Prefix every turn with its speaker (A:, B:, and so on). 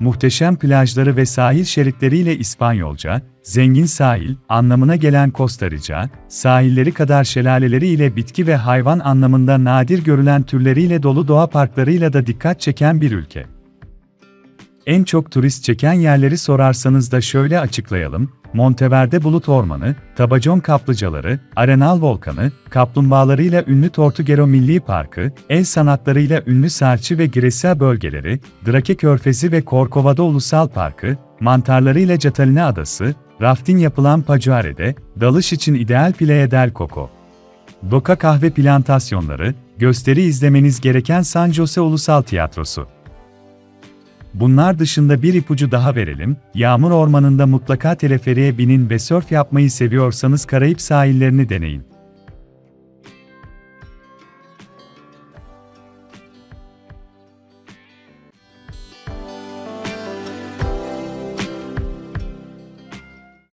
A: muhteşem plajları ve sahil şeritleriyle İspanyolca, zengin sahil anlamına gelen Costa Rica, sahilleri kadar şelaleleri ile bitki ve hayvan anlamında nadir görülen türleriyle dolu doğa parklarıyla da dikkat çeken bir ülke. En çok turist çeken yerleri sorarsanız da şöyle açıklayalım, Monteverde Bulut Ormanı, Tabacon Kaplıcaları, Arenal Volkanı, kaplumbağalarıyla ünlü Tortuguero Milli Parkı, el sanatlarıyla ünlü Serçi ve Gresel bölgeleri, Drake Körfezi ve Corcovado Ulusal Parkı, mantarlarıyla Catalina Adası, rafting yapılan Pajuare'de, dalış için ideal Playa del Coco. Doka kahve plantasyonları, gösteri izlemeniz gereken San Jose Ulusal Tiyatrosu. Bunlar dışında bir ipucu daha verelim, yağmur ormanında mutlaka teleferiğe binin ve sörf yapmayı seviyorsanız Karayip sahillerini deneyin.